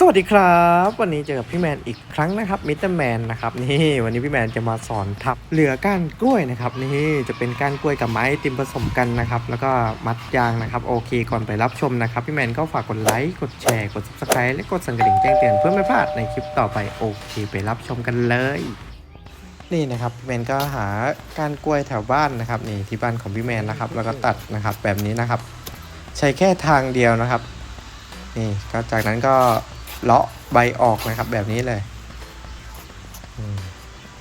สวัสดีครับ วันนี้เจอกับพี่แมนอีกครั้งนะครับมิสเตอร์แมนนะครับนี่วันนี้พี่แมนจะมาสอนทับเหลือก้านกล้วยนะครับนี่จะเป็นก้านกล้วยกับไม้ติมผสมกันนะครับแล้วก็มัดยางนะครับโอเคก่อนไปรับชมนะครับพี่แมนก็ฝากกดไลค์กดแชร์กด subscribe และกดสั่นกระดิ่งแจ้งเตือนเพื่อไม่พลาดในคลิปต่อไปโอเค ไปรับชมกันเลยนี่นะครับพี่แมนก็หาก้านกล้วยแถวบ้านนะครับนี่ที่บ้านของพี่แมนนะครับแล้วก็ตัดนะครับแบบนี้นะครับ ใช้แค่ทางเดียวนะครับนี่ก็จากนั้นก็ เลาะใบออกนะครับ แบบนี้เลย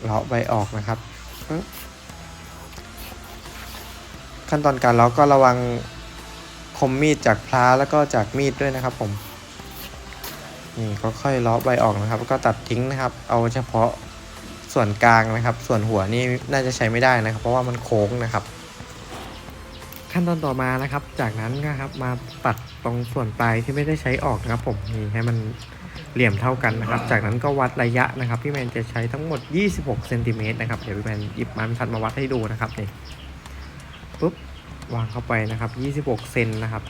เลาะใบออกนะครับขั้นตอนการเลาะก็ระวังคมมีดจากพลาแล้วก็จากมีดด้วยนะครับ ผมนี่ก็ค่อยเลาะใบออกนะครับ ก็ตัดทิ้งนะครับ เอาเฉพาะส่วนกลางนะครับ ส่วนหัวนี่น่าจะใช้ไม่ได้นะครับ เพราะว่ามันโค้งนะครับ ขั้นตอนต่อมานะครับ จากนั้นนะครับมาตัดตรงส่วนปลายที่ไม่ได้ใช้ออกนะครับ ผมนี่ให้มันเหลี่ยมเท่ากันนะครับ จากนั้นก็วัดระยะนะครับพี่แมนจะใช้ทั้งหมด 26เซนติเมตรนะครับเดี๋ยวพี่แมนหยิบไม้บรรทัดมาวัดให้ดูนะครับนี่ปุ๊บวางเข้าไปนะครับ 26เซนนะครับ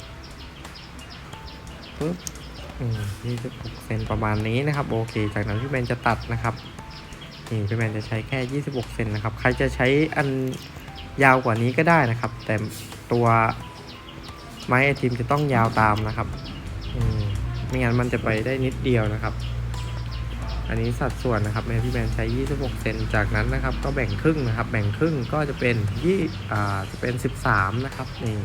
ปุ๊บอืม26เซนประมาณนี้นะครับโอเค จากนั้นพี่แมนจะตัดนะครับนี่พี่แมนจะใช้แค่ 26เซนนะครับ ใครจะใช้อันยาวกว่านี้ก็ได้นะครับ แต่ ตัวไม้ไอติมจะต้องยาวตามนะครับมไม่งั้นมันจะไปได้นิดเดียวนะครับ อันนี้สัดส่วนนะครับแมนพี่แมนใช้ 26 เซนจากนั้นนะครับ ก็แบ่งครึ่งนะครับ แบ่งครึ่งก็จะเป็นยี่อ่าจะเป็น 13 นะครับนี่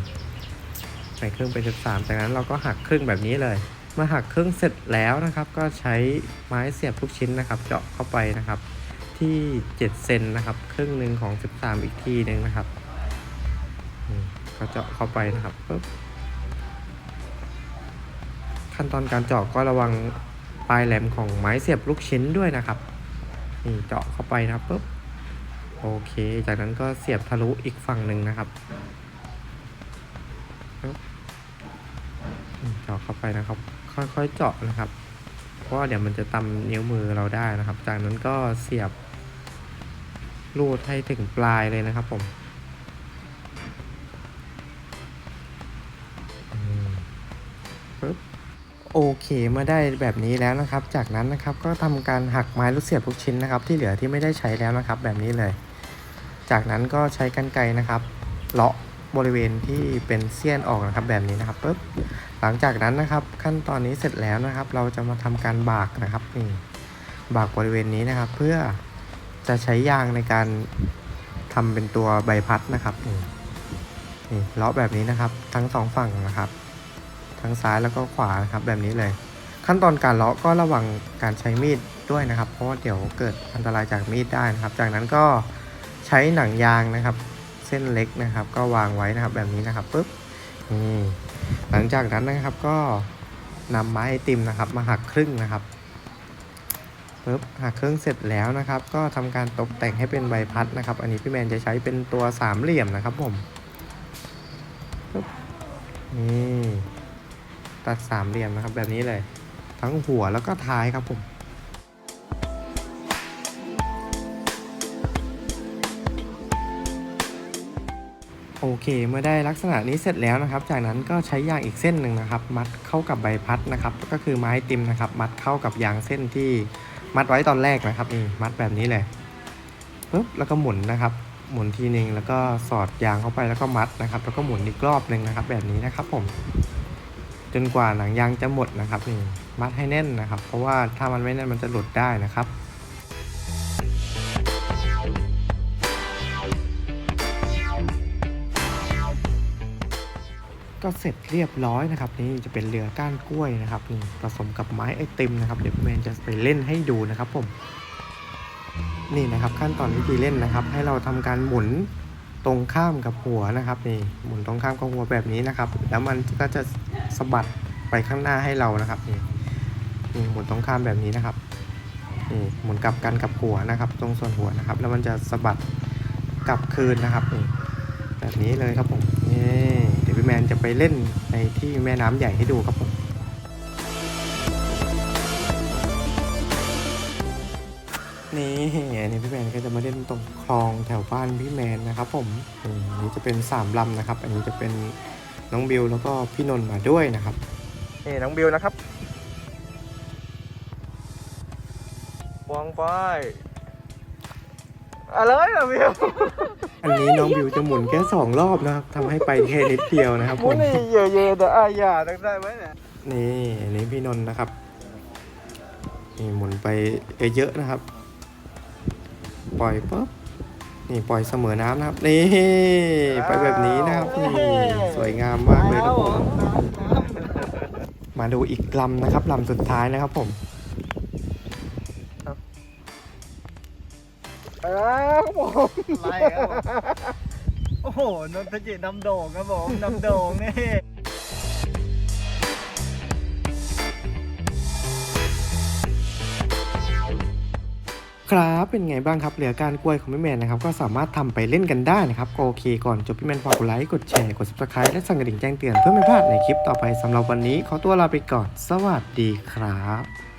แบ่งครึ่งเป็น 13 จากนั้นเราก็หักครึ่งแบบนี้เลยเมื่อหักครึ่งเสร็จแล้วนะครับ ก็ใช้ไม้เสียบทุกชิ้นนะครับ เจาะเข้าไปนะครับ ที่ 7 เซนนะครับ ครึ่งหนึ่งของ 13 อีกทีหนึ่งนะครับ ก็เจาะเข้าไปนะครับปุ๊บขั้นตอนการเจาะก็ระวังปลายแหลมของไม้เสียบลูกชิ้นด้วยนะครับนี่เจาะเข้าไปนะครับปุ๊บโอเค จากนั้นก็เสียบทะลุอีกฝั่งหนึ่งนะครับเจาะเข้าไปนะครับ ค่อยๆเจาะนะครับ เพราะเดี๋ยวมันจะตำนิ้วมือเราได้นะครับ จากนั้นก็เสียบรูดให้ถึงปลายเลยนะครับผม โอเคเมื่อได้แบบนี้แล้วนะครับ จากนั้นนะครับก็ทำการหักไม้ลูกเสียบทุกชิ้นนะครับ ที่เหลือที่ไม่ได้ใช้แล้วนะครับ แบบนี้เลย จากนั้นก็ใช้กรรไกรนะครับเลาะบริเวณที่เป็นเสี้ยนออกนะครับ แบบนี้นะครับปึ๊บหลังจากนั้นนะครับ ขั้นตอนนี้เสร็จแล้วนะครับ เราจะมาทำการบากนะครับนี่บากบริเวณนี้นะครับ เพื่อจะใช้ยางในการทำเป็นตัวใบพัดนะครับนี่เลาะแบบนี้นะครับ ทั้งสองฝั่งนะครับ ทั้งซ้ายแล้วก็ขวานะครับแบบนี้เลย ขั้นตอนการเลาะก็ระวังการใช้มีดด้วยนะครับ เพราะว่าเดี๋ยวเกิดอันตรายจากมีดได้นะครับ จากนั้นก็ใช้หนังยางนะครับ เส้นเล็กนะครับ ก็วางไว้นะครับแบบนี้นะครับปุ๊บนี่หลังจากนั้นนะครับก็นำไม้ไอติมนะครับ มาหักครึ่งนะครับปึ๊บหักครึ่งเสร็จแล้วนะครับ ก็ทำการตกแต่งให้เป็นใบพัดนะครับ อันนี้พี่แมนจะใช้เป็นตัวสามเหลี่ยมนะครับผมปึ๊บนี่ ตัดสามเหลี่ยมนะครับแบบนี้เลย ทั้งหัวแล้วก็ท้ายครับผมโอเค เมื่อได้ลักษณะนี้เสร็จแล้วนะครับ จากนั้นก็ใช้ยางอีกเส้นหนึ่งนะครับ มัดเข้ากับใบพัดนะครับ ก็คือไม้ติมนะครับ มัดเข้ากับยางเส้นที่มัดไว้ตอนแรกนะครับนี่มัดแบบนี้เลยปุ๊บแล้วก็หมุนนะครับ หมุนทีนึงแล้วก็สอดยางเข้าไปแล้วก็มัดนะครับ แล้วก็หมุนอีกรอบหนึ่งนะครับ แบบนี้นะครับผม จนกว่าหนังยางจะหมดนะครับนี่มัดให้แน่นนะครับ เพราะว่าถ้ามันไม่แน่นมันจะหลุดได้นะครับก็เสร็จเรียบร้อยนะครับ นี่จะเป็นเรือก้านกล้วยนะครับนี่ผสมกับไม้ไอติมนะครับเดี๋ยวแมนจะไปเล่นให้ดูนะครับผมนี่นะครับขั้นตอนวิธีเล่นนะครับ ให้เราทำการหมุน ตรงข้ามกับหัวนะครับนี่หมุนตรงข้ามกับหัวแบบนี้นะครับ แล้วมันก็จะสะบัดไปข้างหน้าให้เรานะครับนี่นี่หมุนตรงข้ามแบบนี้นะครับนี่หมุนกลับกันกับหัวนะครับ ตรงส่วนหัวนะครับ แล้วมันจะสะบัดกลับคืนนะครับนี่แบบนี้เลยครับผมนี่เดี๋ยวพี่แมนจะไปเล่นในที่แม่น้ำใหญ่ให้ดูครับผม นี่อันนี้พี่แมนก็จะมาเล่นตรงคลองแถวบ้านพี่แมนนะครับ ผมอืมอันนี้จะเป็นสามลำนะครับ อันนี้จะเป็นน้องบิวแล้วก็พี่นนท์มาด้วยนะครับนี่น้องบิวนะครับวางไปอะไรนะพี่อันนี้น้องบิวจะหมุนแค่สองรอบนะครับทำให้ไปแค่นิดเดียวนะครับหผมุนมนี่เยอะๆแต่อาญาได้ไหมเนี่ยนี่อันนี้พี่นนท์นะครับนี่หมุนไปเยอะๆนะครับ ปล่อยปุ๊บนี่ปล่อยเสมอน้ำนะครับ นี่ไปแบบนี้นะครับนี่สวยงามมากเลยครับผมมาดูอีกลำนะครับลำสุดท้ายนะครับผมครับผมไล่ครับผมโอ้โหนนทจิตนำโด่งครับผมนำโด่งนี่ ครับ เป็นไงบ้างครับ เหลือการกล้วยของพี่แมนนะครับ ก็สามารถทำไปเล่นกันได้นะครับ โอเค ก่อนจบพี่แมนฝากกดไลค์ กดแชร์ กด subscribe และสั่งกระดิ่งแจ้งเตือนเพื่อไม่พลาดในคลิปต่อไปสำหรับวันนี้ ขอตัวลาไปก่อน สวัสดีครับ